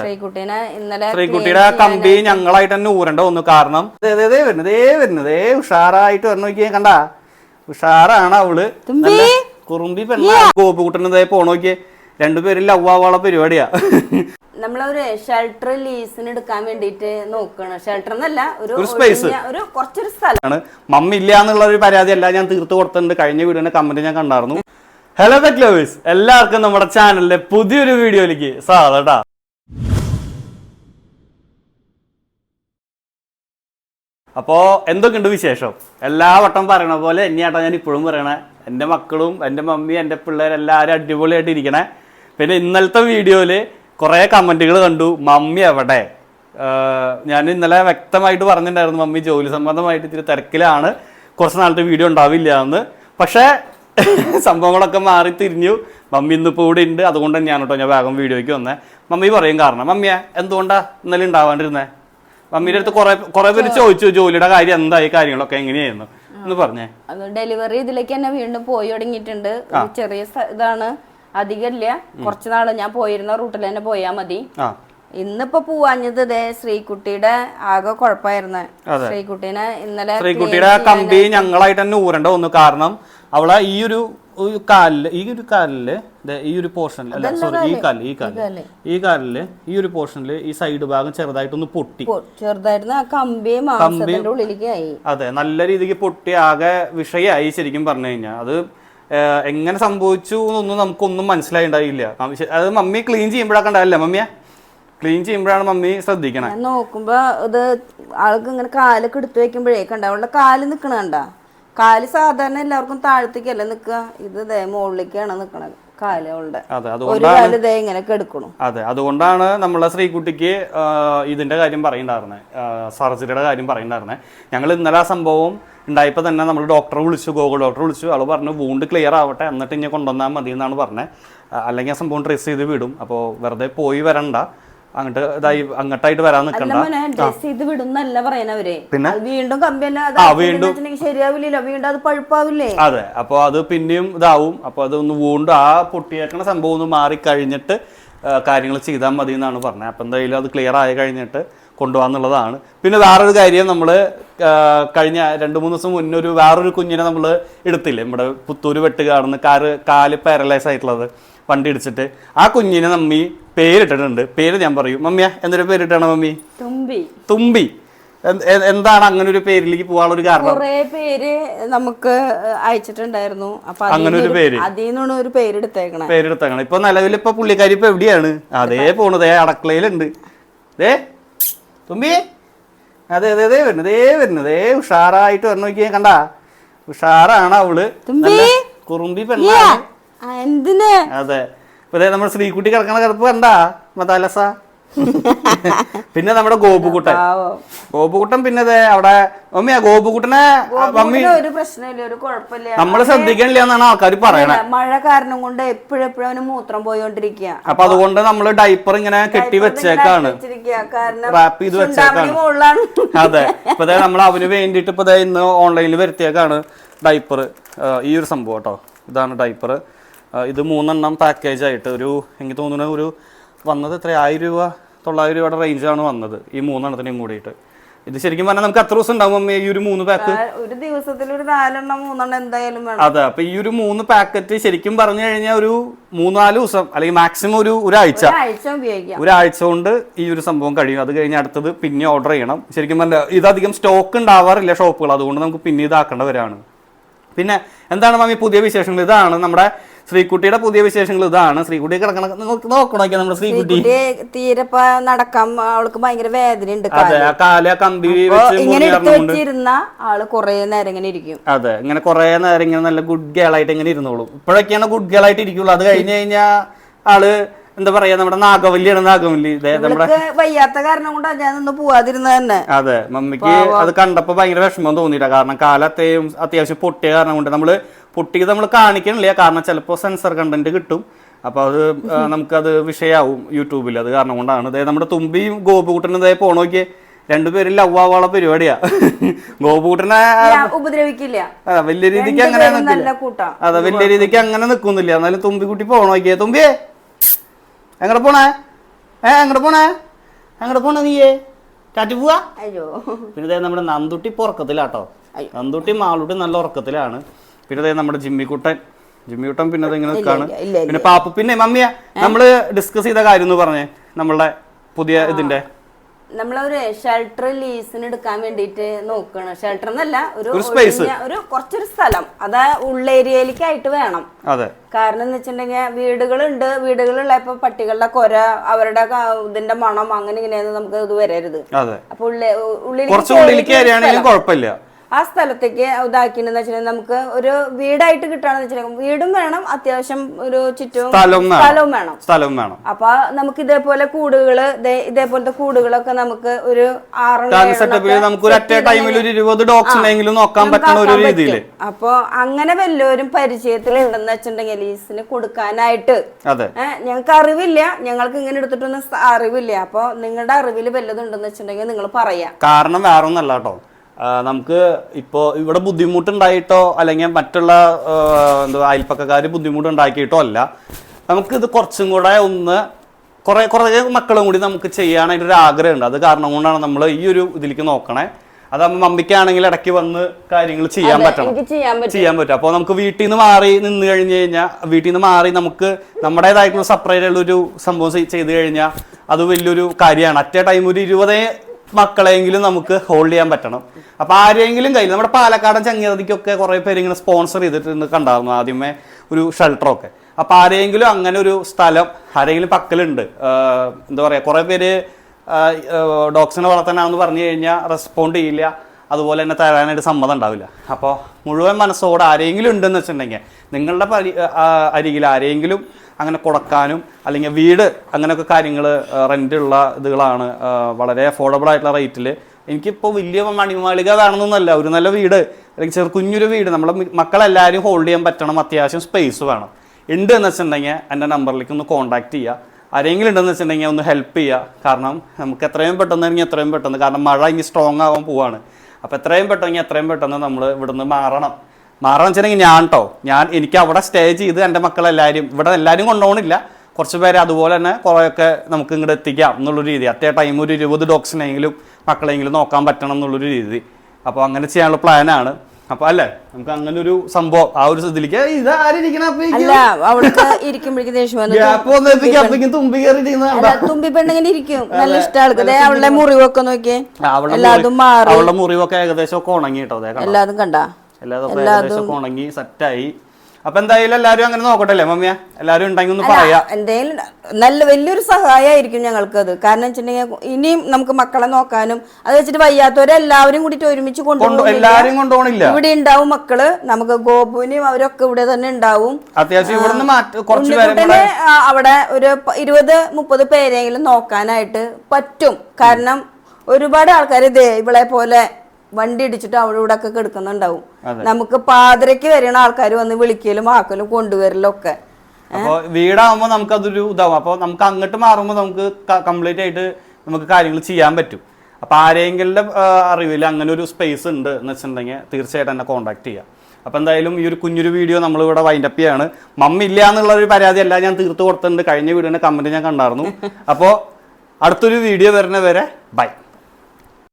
ശ്രീകുട്ടീനെ ഇന്നലെ ശ്രീകുട്ടിയുടെ ആ കമ്പി ഞങ്ങളായിട്ട് തന്നെ ഊരണ്ട. ഒന്ന് കാരണം ദേ, ദേ, ദേ വരുന്നു ദേ വരുന്നു ദേ ഉഷാറായിട്ട് വരണ നോക്കിയേ കണ്ട? ഉഷാറാണ് അവൾ. കുറുമ്പി പെണ്ണ. ഗോപുകുട്ടൻ ദേ പോണ നോക്കിയേ. രണ്ടുപേരും ലവ്വാവാള പരിപാടിയാ. നമ്മളൊരു ഷെൽട്ടർ ലീസിന് എടുക്കാൻ വേണ്ടിട്ട് നോക്കണം. ഷെൽട്ടർ എന്നല്ല ഒരു സ്പേസ്. ഒരു കുറച്ചൊരു സ്ഥലമാണ് മമ്മി ഇല്ല എന്നുള്ള ഒരു പരാതി അല്ല ഞാൻ തീർത്ത് കൊടുത്തിട്ടുണ്ട്. കഴിഞ്ഞ വീഡിയോന്റെ കമന്റ് ഞാൻ കണ്ടായിരുന്നു. ഹലോ പെറ്റ് ലവേഴ്സ് എല്ലാവർക്കും നമ്മുടെ ചാനലിലെ പുതിയൊരു വീഡിയോയിലേക്ക് സ്വാഗതം അപ്പോ എന്തൊക്കെയുണ്ട് വിശേഷം? എല്ലാ വട്ടം പറയണ പോലെ എന്നെയാട്ടോ ഞാൻ ഇപ്പോഴും പറയണേ. എന്റെ മക്കളും എന്റെ മമ്മി എന്റെ പിള്ളേരെല്ലാവരും അടിപൊളിയായിട്ട് ഇരിക്കണേ. പിന്നെ ഇന്നലത്തെ വീഡിയോയിൽ കുറേ കമന്റുകൾ കണ്ടു. മമ്മി എവിടെ? ഞാൻ ഇന്നലെ വ്യക്തമായിട്ട് പറഞ്ഞിട്ടുണ്ടായിരുന്നു മമ്മി ജോലി സംബന്ധമായിട്ട് ഇത്തിരി തിരക്കിലാണ്. കുറച്ച് നാളത്തെ വീഡിയോ ഉണ്ടാവില്ല എന്ന്. പക്ഷേ സംഭവങ്ങളൊക്കെ മാറി തിരിഞ്ഞു. മമ്മി ഇന്നിപ്പോൾ ഇവിടെ ഉണ്ട്. അതുകൊണ്ട് തന്നെയാണ് കേട്ടോ ഞാൻ വേഗം വീഡിയോയ്ക്ക് വന്നേ. മമ്മി പറയും കാരണം. മമ്മിയെ എന്തുകൊണ്ടാണ് ഇന്നലെ ഉണ്ടാവാണ്ടിരുന്നേ? മമ്മിയുടെ അടുത്ത് കുറെ കുറെ പേര് ചോദിച്ചു ജോലിയുടെ കാര്യം എന്തായി കാര്യങ്ങളൊക്കെ എങ്ങനെയായിരുന്നു? എന്ന് പറഞ്ഞേ. അത് ഡെലിവറി ഇതിലേക്ക് തന്നെ വീണ്ടും പോയി തുടങ്ങിയിട്ടുണ്ട്. ഒരു ചെറിയ സ്ഥ- ഇതാണ്. അധികമില്ല കുറച്ച് നാൾ ഞാൻ പോയിരുന്ന റൂട്ടിൽ തന്നെ പോയാ മതി. ആ. ഇന്നിപ്പോ പോവാഞ്ഞത് ദേ ശ്രീകുട്ടിയുടെ ആകെ കുഴപ്പമായിരുന്നു ശ്രീകുട്ടീനെ ഇന്നലെ ശ്രീകുട്ടിയുടെ ആ കമ്പി ഞങ്ങളായിട്ട് തന്നെ ഊരണ്ട വന്നു കാരണം അവളെ ഈ ഒരു ഒരു കാലിൽ ഈ ഒരു കാലിൽ ഈ ഒരു പോർഷനിൽ അല്ല സോറി ഈ കാലിൽ ഈ കാലിൽ. ഈ കാലിൽ ഈ ഒരു പോർഷനിൽ ഈ സൈഡ് ഭാഗം ചെറുതായിട്ടൊന്ന് പൊട്ടി. ആയി അതെ നല്ല രീതിക്ക് പൊട്ടി ആകെ വിഷയായി ശരിക്കും പറഞ്ഞു കഴിഞ്ഞാൽ അത് എങ്ങനെ സംഭവിച്ചു എന്നൊന്നും നമുക്കൊന്നും മനസ്സിലായിണ്ടായില്ല. അത് മമ്മി ക്ലീൻ ചെയ്യുമ്പോഴൊക്കെ ഉണ്ടാവില്ല മമ്മിയെ? ക്ലീൻ ചെയ്യുമ്പോഴാണ് മമ്മി ശ്രദ്ധിക്കണേ. നോക്കുമ്പോ ഇത് ആൾക്ക് ഇങ്ങനെ കാലൊക്കെ എടുത്തു വെക്കുമ്പോഴേ കണ്ട? അവളുടെ കാൽ നിക്കണ കണ്ട? കാൽ സാധാരണ എല്ലാവർക്കും താഴത്തേക്കല്ല നിക്കുക ഇത് ദേ മുകളിലേക്കാണ് നിക്കണത് ഒരു കാൽ ദേ ഇങ്ങനെ കെടുക്കണു അതെ അതുകൊണ്ടാണ് നമ്മളെ ശ്രീകുട്ടിക്ക് ഇതിന്റെ കാര്യം പറയണ്ടായിരുന്നത് സർജറിയുടെ കാര്യം പറയണ്ടായിരുന്നത് ഞങ്ങൾ ഇന്നലെ ആ സംഭവം ഉണ്ടായപ്പോൾ തന്നെ നമ്മൾ ഡോക്ടറെ വിളിച്ചു ഗോകുൽ ഡോക്ടറെ വിളിച്ചു. അവൾ പറഞ്ഞു വൂണ്ട് ക്ലിയർ ആവട്ടെ എന്നിട്ട് ഇനി കൊണ്ടുവന്നാൽ മതി എന്നാണ് പറഞ്ഞത് അല്ലെങ്കിൽ ആ സംഭവം ട്രേസ് ചെയ്ത് വിടും. അപ്പോൾ വെറുതെ പോയി വരണ്ട. അങ്ങോട്ട് ഇതായി അങ്ങോട്ടായിട്ട് വരാൻ നിൽക്കണ്ട വിടുന്നല്ല പറയണവര് പിന്നെ? വീണ്ടും ആ, ആക്കിയിട്ടുണ്ടെന്ന് ശരിയാവില്ലല്ലോ. വീണ്ടും അത് പഴുപ്പാവില്ലേ? അതെ അപ്പൊ അത് പിന്നെയും ഇതാവും. അപ്പൊ അത് ഒന്ന് വീണ്ടും ആ പൊട്ടിയേക്കണ സംഭവം ഒന്ന് മാറി കഴിഞ്ഞിട്ട് കാര്യങ്ങൾ ചെയ്താൽ മതി എന്നാണ് പറഞ്ഞത്. അപ്പം എന്തായാലും അത് ക്ലിയർ ആയി കഴിഞ്ഞിട്ട് കൊണ്ടുപോകാന്നുള്ളതാണ്. പിന്നെ വേറൊരു കാര്യം നമ്മൾ കഴിഞ്ഞ രണ്ട് മൂന്ന് ദിവസം മുന്നേ ഒരു വേറൊരു കുഞ്ഞിനെ നമ്മൾ എടുത്തില്ലേ? നമ്മുടെ പുത്തൂര് വെട്ടുകാർന്ന് കാറ് കാൽ പാരലൈസ് ആയിട്ടുള്ളത്. വണ്ടി ഇടിച്ചിട്ട് ആ കുഞ്ഞിനെ നമ്മി പേരിട്ടിട്ടുണ്ട്. പേര് ഞാൻ പറയും. മമ്മിയ എന്തൊരു പേരിട്ടാണ് മമ്മി? തുമ്പി. തുമ്പി. എന്താണ് അങ്ങനെ ഒരു പേരിലേക്ക് പോകാനുള്ള ഒരു കാരണം? കുറേ പേര് നമുക്ക് അയച്ചിട്ടുണ്ടായിരുന്നു. അപ്പൊ അങ്ങനെ ഒരു പേര്? അതിൽ നിന്നാണ് ഒരു പേരെടുത്തേക്കണം. പേരെടുത്തേക്കണം. ഇപ്പൊ നിലവിൽ ഇപ്പൊ പുള്ളിക്കാരി ഇപ്പൊ എവിടെയാണ്? അതേ പോണത് അടക്കളയിലുണ്ട്. ദേ തുമ്പി. അതെ അതെ ദേ വരുന്നു ദേ വരുന്നു. ദേ ഉഷാറായിട്ട് വരണം നോക്കിയാ കണ്ട. ഉഷാറാണ് അവൾ. കുറുമ്പി പെണ്ണാണ്. എന്തിന്? അതെ. ഇപ്പൊ നമ്മുടെ ശ്രീകുട്ടി കിടക്കണ കിടപ്പ് കണ്ടാ? മതാലസ പിന്നെ നമ്മുടെ ഗോപുകുട്ടൻ. ഗോപുകുട്ടൻ പിന്നെ അവിടെ മമ്മിയാ ഗോപുകുട്ടനെ മമ്മി ഒരു പ്രശ്നമില്ല ഒരു കുഴപ്പമില്ല. നമ്മൾ ശ്രദ്ധിക്കണില്ല എന്നാണ് ആൾക്കാർ പറയണത് മഴ കാരണം കൊണ്ട് എപ്പോഴും എപ്പോഴും അവന് മൂത്രം പോയോണ്ടിരിക്കുക അപ്പൊ അതുകൊണ്ട് നമ്മൾ ഡൈപ്പർ ഇങ്ങനെ കെട്ടി വെച്ചേക്കാണ്. റാപ്പ് ചെയ്ത് വെച്ചേക്കാണ്. അതെ. ഇപ്പൊ നമ്മൾ അവന് വേണ്ടിട്ട് ഇപ്പൊ ഇന്ന് ഓൺലൈനിൽ വരുത്തിയേക്കാണ് ഡൈപ്പർ. ഈ ഒരു സംഭവം കേട്ടോ. ഇതാണ് ഡൈപ്പർ. ഇത് മൂന്നെണ്ണം പാക്കേജ് ആയിട്ട് ഒരു എനിക്ക് തോന്നുന്നു ഒരു വന്നത് എത്ര ആയിരം രൂപ തൊള്ളായിരം രൂപയുടെ റേഞ്ചാണ് വന്നത് ഈ മൂന്നെണ്ണത്തിനെയും കൂടിയിട്ട്. ഇത് ശരിക്കും പറഞ്ഞാൽ നമുക്ക് അത്ര ദിവസം ഉണ്ടാവും ഈ ഒരു മൂന്ന് പാക്ക് ഒരു ദിവസത്തിൽ ഒരു നാലെണ്ണം മൂന്നെണ്ണം എന്തായാലും വേണം. അതെ അപ്പൊ ഈ ഒരു മൂന്ന് പാക്കറ്റ് ശരിക്കും പറഞ്ഞു കഴിഞ്ഞാൽ ഒരു മൂന്നാൽ ദിവസം അല്ലെങ്കിൽ മാക്സിമം ഒരു ഒരാഴ്ച. ഒരാഴ്ച കൊണ്ട് ഈ ഒരു സംഭവം കഴിയും. അത് കഴിഞ്ഞ് അടുത്തത് പിന്നെ ഓർഡർ ചെയ്യണം. ശരിക്കും പറഞ്ഞാൽ ഇതധികം സ്റ്റോക്ക് ഉണ്ടാവാറില്ല ഷോപ്പുകൾ അതുകൊണ്ട് നമുക്ക് പിന്നെ ഇതാക്കേണ്ട വരാണ്. പിന്നെ എന്താണ് മാമി പുതിയ വിശേഷങ്ങൾ? ഇതാണ് നമ്മുടെ ശ്രീകുട്ടിയുടെ പുതിയ വിശേഷങ്ങൾ ഇതാണ്. ശ്രീകുട്ടി കിടക്കണ നോക്കണോക്കിയ നമ്മുടെ ശ്രീകുട്ടി? കുട്ടി തീരെ നടക്കാം അവൾക്ക് ഭയങ്കര വേദന ഉണ്ട് അതെ ആ കാല കമ്പി ഇങ്ങനെ എടുത്ത് വെച്ചിരുന്ന ആൾ കൊറേ നേരം ഇങ്ങനെ ഇരിക്കും. അതെ ഇങ്ങനെ കുറെ നേരം ഇങ്ങനെ നല്ല ഗുഡ് ഗേൾ ആയിട്ട് ഇങ്ങനെ ഇരുന്നോളൂ. ഇപ്പോഴൊക്കെയാണ് ഗുഡ് ഗേൾ ആയിട്ട് ഇരിക്കുള്ളൂ. അത് കഴിഞ്ഞ് കഴിഞ്ഞാൽ ആൾ എന്താ പറയാ നമ്മുടെ നാഗവല്ലിയാണ് നാഗവല്ലി. വയ്യാത്ത കാരണം കൊണ്ടാ ഞാൻ ഒന്ന് പോവാതിരുന്നത് തന്നെ. അതെ മമ്മിക്ക് അത് കണ്ടപ്പോ ഭയങ്കര വിഷമം തോന്നിയില്ല കാരണം കാലത്തെയും അത്യാവശ്യം പൊട്ടിയ കാരണം കൊണ്ട് നമ്മൾ പൊട്ടിയത് നമ്മൾ കാണിക്കണില്ല. കാരണം ചിലപ്പോൾ സെൻസർ കണ്ടന്റ് കിട്ടും. അപ്പൊ അത് നമുക്കത് വിഷയാവും യൂട്യൂബിൽ അത് കാരണം കൊണ്ടാണ്. അതായത് നമ്മുടെ തുമ്പിയും ഗോപുകൂട്ടനും ഇതായി പോണോക്കിയേ രണ്ടുപേരും ലവ് ആവാള പരിപാടിയാ. ഗോപുകൂട്ടനെ ഞാൻ ഉപദ്രവിക്കില്ല. വലിയ രീതിക്ക് അങ്ങനെ അതെ വലിയ രീതിക്ക് അങ്ങനെ നിൽക്കുന്നില്ല എന്നാലും തുമ്പിക്കുട്ടി പോണോക്കിയേ തുമ്പിയേ എങ്ങനെ പോണേ? ഏ എങ്ങോട്ട് പോണേ? എങ്ങോട്ട് പോണേ നീയേ? കാറ്റ് പോവാ? അയ്യോ. പിന്നെ നമ്മുടെ നന്ദുട്ടി ഇപ്പോൾ ഉറക്കത്തിലാട്ടോ. നന്ദുട്ടി മാളുട്ടി നല്ല ഉറക്കത്തിലാണ്. പിന്നെ നമ്മുടെ ജിമ്മിക്കുട്ടൻ. ജിമ്മിക്കുട്ടൻ പിന്നെ ഇങ്ങനെ നിൽക്കാണ്. പിന്നെ പാപ്പു പിന്നെ മമ്മിയ നമ്മൾ ഡിസ്കസ് ചെയ്ത കാര്യം എന്ന് പറഞ്ഞേ നമ്മളുടെ പുതിയ ഇതിന്റെ. നമ്മളൊരു ഷെൽട്ടർ ലീസിന് എടുക്കാൻ വേണ്ടിയിട്ട് നോക്കണം. ഷെൽട്ടർ എന്നല്ല ഒരു ഒരു കുറച്ചൊരു സ്ഥലം. അത് ഉള്ളേരിയയിലേക്കായിട്ട് വേണം. കാരണം എന്ന് വെച്ചിട്ടുണ്ടെങ്കിൽ വീടുകളുണ്ട്. വീടുകളുള്ള ഇപ്പൊ പട്ടികളുടെ കൊര അവരുടെ ഇതിന്റെ മണം അങ്ങനെ ഇങ്ങനെയൊന്നും നമുക്ക് ഇത് വരരുത്. അപ്പൊ ഉള്ളി- ഉള്ളിലേക്ക് ആ സ്ഥലത്തേക്ക് ഇതാക്കിയെന്ന് വെച്ചിട്ടുണ്ടെങ്കിൽ നമുക്ക് ഒരു വീടായിട്ട് കിട്ടണമെന്ന് വെച്ചിട്ടുണ്ടെങ്കിൽ വീടും വേണം അത്യാവശ്യം ഒരു ചുറ്റും സ്ഥലവും വേണം. സ്ഥലവും വേണം. അപ്പൊ നമുക്ക് ഇതേപോലെ കൂടുകൾ ഇതേപോലത്തെ കൂടുകളൊക്കെ നമുക്ക് ഒരു നോക്കാൻ പറ്റുന്ന ഒരു രീതിയിൽ അപ്പൊ അങ്ങനെ വല്ലവരും പരിചയത്തിൽ ഉണ്ടെന്ന് വെച്ചിട്ടുണ്ടെങ്കിൽ ലീസിന് കൊടുക്കാനായിട്ട്. ഞങ്ങൾക്ക് അറിവില്ല. ഞങ്ങൾക്ക് ഇങ്ങനെ എടുത്തിട്ടൊന്നും അറിവില്ല. അപ്പൊ നിങ്ങളുടെ അറിവിൽ വല്ലതും ഉണ്ടെന്ന് വെച്ചിട്ടുണ്ടെങ്കിൽ നിങ്ങൾ പറയാം. കാരണം വേറെ ഒന്നല്ല കേട്ടോ. നമുക്ക് ഇപ്പോൾ ഇവിടെ ബുദ്ധിമുട്ടുണ്ടായിട്ടോ അല്ലെങ്കിൽ മറ്റുള്ള എന്താ അയൽപ്പക്കക്കാർ ബുദ്ധിമുട്ടുണ്ടാക്കിയിട്ടോ അല്ല. നമുക്കിത് കുറച്ചും കൂടെ ഒന്ന് കുറേ കുറേ മക്കളും കൂടി നമുക്ക് ചെയ്യാനായിട്ട് ഒരു ആഗ്രഹമുണ്ട്. അത് കാരണം കൊണ്ടാണ് നമ്മൾ ഈ ഒരു ഇതിലേക്ക് നോക്കണേ. അതാകുമ്പോൾ മമ്മിക്കാണെങ്കിൽ ഇടയ്ക്ക് വന്ന് കാര്യങ്ങൾ ചെയ്യാൻ പറ്റണം. ചെയ്യാൻ പറ്റും. അപ്പോൾ നമുക്ക് വീട്ടിൽ നിന്ന് മാറി നിന്ന് കഴിഞ്ഞ് കഴിഞ്ഞാൽ വീട്ടിൽ നിന്ന് മാറി നമുക്ക് നമ്മുടേതായിട്ടുള്ള സെപ്പറേറ്റ് ഒരു സംഭവം ചെയ്- ചെയ്ത് കഴിഞ്ഞാൽ അത് വലിയൊരു കാര്യമാണ്. അറ്റ ടൈം ഒരു ഇരുപതേ മക്കളെങ്കിലും നമുക്ക് ഹോൾഡ് ചെയ്യാൻ പറ്റണം. അപ്പൊ ആരെങ്കിലും കയ്യിൽ നമ്മുടെ പാലക്കാടൻ ചങ്ങിയതിക്കൊക്കെ കുറെ പേര് ഇങ്ങനെ സ്പോൺസർ ചെയ്തിട്ടുണ്ട് കണ്ടായിരുന്നു ആദ്യമേ? ഒരു ഷെൽട്ടറൊക്കെ അപ്പൊ ആരെങ്കിലും അങ്ങനെ ഒരു സ്ഥലം ആരെങ്കിലും പക്കലുണ്ട് എന്താ പറയാ കുറെ പേര് ഡോഗ്സിനെ വളർത്താനാണെന്ന് പറഞ്ഞു കഴിഞ്ഞാൽ റെസ്പോണ്ട് ചെയ്യില്ല. അതുപോലെ തന്നെ തരാനായിട്ട് സമ്മതം ഉണ്ടാവില്ല. അപ്പോൾ മുഴുവൻ മനസ്സോടെ ആരെങ്കിലും ഉണ്ടെന്ന് വെച്ചിട്ടുണ്ടെങ്കിൽ നിങ്ങളുടെ പരി അരികിൽ ആരെങ്കിലും അങ്ങനെ കൊടുക്കാനും അല്ലെങ്കിൽ വീട് അങ്ങനെയൊക്കെ കാര്യങ്ങൾ റെന്റുള്ള ഇതുകളാണ് വളരെ അഫോർഡബിൾ ആയിട്ടുള്ള റേറ്റിൽ എനിക്കിപ്പോൾ വലിയ മണിമാളിക വേണമെന്നൊന്നുമല്ല. ഒരു നല്ല വീട് അല്ലെങ്കിൽ ചെറു കുഞ്ഞൊരു വീട് നമ്മളെ മക്കളെല്ലാവരും ഹോൾഡ് ചെയ്യാൻ പറ്റണം അത്യാവശ്യം സ്പേസ് വേണം. ഉണ്ട് എന്ന് വെച്ചിട്ടുണ്ടെങ്കിൽ എന്റെ നമ്പറിലേക്ക് ഒന്ന് കോൺടാക്ട് ചെയ്യുക ആരെങ്കിലും ഉണ്ടെന്ന് വെച്ചിട്ടുണ്ടെങ്കിൽ ഒന്ന് ഹെൽപ്പ് ചെയ്യുക കാരണം നമുക്ക് എത്രയും പെട്ടെന്ന് ഇറങ്ങി എത്രയും പെട്ടെന്ന് കാരണം മഴ ഇനി സ്ട്രോങ് ആവാൻ പോവാണ്. അപ്പോൾ എത്രയും പെട്ടെന്ന് എത്രയും പെട്ടെന്ന് നമ്മൾ ഇവിടുന്ന് മാറണം. മാറണം വെച്ചിട്ടുണ്ടെങ്കിൽ ഞാൻ കേട്ടോ ഞാൻ എനിക്ക് അവിടെ സ്റ്റേ ചെയ്ത് എന്റെ മക്കളെല്ലാവരും ഇവിടെ എല്ലാവരും കൊണ്ടുപോകണില്ല കുറച്ച് പേര് അതുപോലെ തന്നെ കുറേയൊക്കെ നമുക്ക് ഇങ്ങോട്ട് എത്തിക്കാം എന്നുള്ളൊരു രീതി. അത്തേ ടൈം ഒരു ഇരുപത് ഡോക്സിനെങ്കിലും മക്കളെങ്കിലും നോക്കാൻ പറ്റണം എന്നുള്ളൊരു രീതി. അപ്പോൾ അങ്ങനെ ചെയ്യാനുള്ള പ്ലാനാണ് അപ്പോൾ അല്ലേ? നമുക്ക് അങ്ങനെ ഒരു സംഭവം ആ ഒരു ഇതിലേക്ക് ഇത് തുമ്പി പെണ്ണിങ്ങനെ ഇരിക്കും. നല്ല അവളുടെ മുറിവൊക്കെ നോക്കിയേ. അവളുടെ എല്ലാതും മുറി- മാറി. അവളുടെ മുറിവൊക്കെ ഏകദേശം ഒക്കെ ഉണങ്ങി കേട്ടോ എല്ലാതും കണ്ടാ? എല്ലാതും ഏകദേശം ഉണങ്ങി സെറ്റായി അപ്പൊ എന്തായാലും എല്ലാരും അങ്ങനെ നോക്കട്ടെ അല്ലേ മമ്മിയ? എല്ലാരും ഉണ്ടെങ്കിൽ ഒന്ന് പറയാ. എന്തെങ്കിലും നല്ല വലിയൊരു സഹായമായിരിക്കും അത് കാരണം വെച്ചിട്ടുണ്ടെങ്കിൽ ഇനിയും നമുക്ക് മക്കളെ നോക്കാനും അത് വെച്ചിട്ട് വയ്യാത്തവരെ എല്ലാവരും കൂടിയിട്ട് ഒരുമിച്ച് കൊണ്ടു കൊണ്ടുപോകും എല്ലാരും കൊണ്ടുപോകണില്ല ഇവിടെ ഉണ്ടാവും മക്കൾ നമുക്ക് ഗോപുവിനും അവരൊക്കെ ഇവിടെ തന്നെ ഉണ്ടാവും. അത്യാവശ്യം പേരെ അവിടെ ഒരു ഇരുപത് മുപ്പത് പേരെങ്കിലും നോക്കാനായിട്ട് പറ്റും. കാരണം ഒരുപാട് ആൾക്കാർ ഇതേ ഇവളെ പോലെ വണ്ടി ഇടിച്ചിട്ട് അവിടെ ഇവിടെ ഒക്കെ കിടക്കുന്നുണ്ടാവും നമുക്ക് പാതിരക്ക് വരുന്ന ആൾക്കാർ വന്ന് വിളിക്കലും ആക്കലും കൊണ്ടുവരലും ഒക്കെ അപ്പൊ വീടാവുമ്പോ നമുക്ക് അതൊരു ഇതാവും. അപ്പൊ നമുക്ക് അങ്ങോട്ട് മാറുമ്പോൾ നമുക്ക് കംപ്ലീറ്റ് ആയിട്ട് നമുക്ക് കാര്യങ്ങൾ ചെയ്യാൻ പറ്റും. അപ്പൊ ആരെങ്കിലും അറിവിൽ അങ്ങനെ ഒരു സ്പേസ് ഉണ്ട് എന്ന് വെച്ചിട്ടുണ്ടെങ്കിൽ തീർച്ചയായിട്ടും എന്നെ കോൺടാക്ട് ചെയ്യാം. അപ്പൊ എന്തായാലും ഈ ഒരു കുഞ്ഞൊരു വീഡിയോ നമ്മൾ ഇവിടെ വൈൻഡപ്പ് ചെയ്യാണ്. മമ്മി ഇല്ല എന്നുള്ള ഒരു പരാതി അല്ല ഞാൻ തീർത്ത് കൊടുത്തിട്ടുണ്ട്. കഴിഞ്ഞ വീടിന്റെ കമന്റ് ഞാൻ കണ്ടായിരുന്നു. അപ്പോൾ അടുത്തൊരു വീഡിയോ വരുന്ന വരെ ബൈ